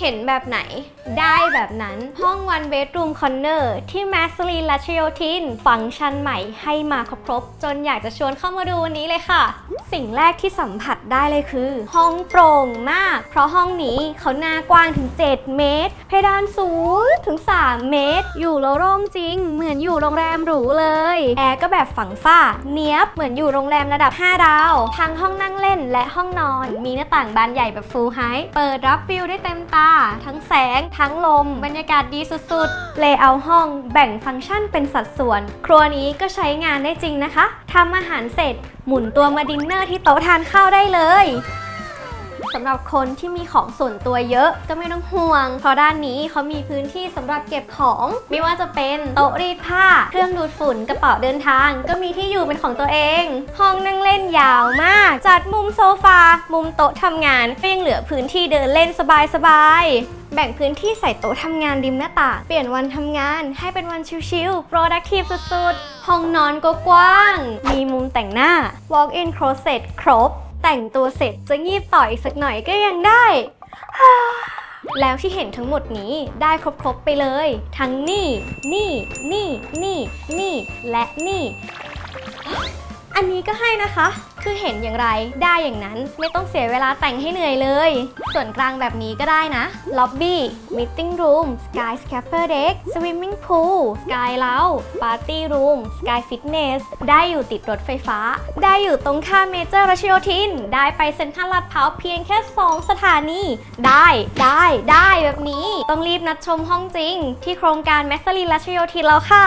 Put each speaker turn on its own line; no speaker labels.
เห็นแบบไหน ได้แบบนั้นห้อง one bedroom corner ที่แมสลีนและชโยทิน ฟังก์ชันใหม่ให้มาครบๆ จนอยากจะชวนเข้ามาดูวันนี้เลยค่ะ สิ่งแรกที่สัมผัสได้เลยคือ ห้องโปร่งมาก เพราะห้องนี้เขาหน้ากว้างถึง 7 เมตร เพดานสูงถึง 3 เมตร อยู่แล้วร่มจริง เหมือนอยู่โรงแรมหรูเลย แอร์ก็แบบฝังฝ้า เนี้ยบเหมือนอยู่โรงแรมระดับ 5 ดาว ทั้งห้องนั่งเล่นและห้องนอน มีหน้าต่างบานใหญ่แบบ full height เปิดรับวิวได้เต็มตาทั้งแสง ทั้งลม บรรยากาศดีสุดๆ เลเยอร์ห้องแบ่งฟังก์ชันเป็นสัดส่วน ครัวนี้ก็ใช้งานได้จริงนะคะทำอาหารเสร็จ หมุนตัวมาดินเนอร์ที่โต๊ะทานข้าวได้เลย สำหรับคนที่มีของส่วนตัวเยอะก็ไม่ต้องห่วง เพราะด้านนี้เขามีพื้นที่สำหรับเก็บของ ไม่ว่าจะเป็นโต๊ะรีดผ้า เครื่องดูดฝุ่นกระเป๋าเดินทาง ก็มีที่อยู่เป็นของตัวเอง ห้องนั่งเล่นยาวมาก จัดมุมโซฟา มุมโต๊ะทำงานก็ยังเหลือพื้นที่เดินเล่นสบายๆแบ่งพื้นที่ใส่โต๊ะทำงานริมหน้าต่าง เปลี่ยนวันทำงานให้เป็นวันชิลๆ productive สุดๆ ห้องนอนก็กว้าง มีมุมแต่งหน้า walk in closet ครบ แต่งตัวเสร็จจะงีบต่ออีกสักหน่อยก็ยังได้ แล้วที่เห็นทั้งหมดนี้ได้ครบๆไปเลย ทั้งนี่ นี่ นี่ นี่ นี่ และนี่ อันนี้ก็ให้นะคะ คือเห็นอย่างไรได้อย่างนั้นไม่ต้องเสียเวลาแต่งให้เหนื่อยเลย ส่วนกลางแบบนี้ก็ได้นะล็อบบี้มิทติ้งรูมสกายสแคปเปอร์เด็กสวิมมิ่งพูลสกายเล้าปาร์ตี้รูมสกายฟิตเนสได้อยู่ติดรถไฟฟ้า ได้อยู่ตรงข้ามเมเจอร์รัชโยธิน ได้ไปเซ็นทรัลลาดพร้าวเพียงแค่ 2 สถานี ได้ได้ได้แบบนี้ ต้องรีบนัดชมห้องจริง ที่โครงการแมสซารีนรัชโยธินแล้วค่ะ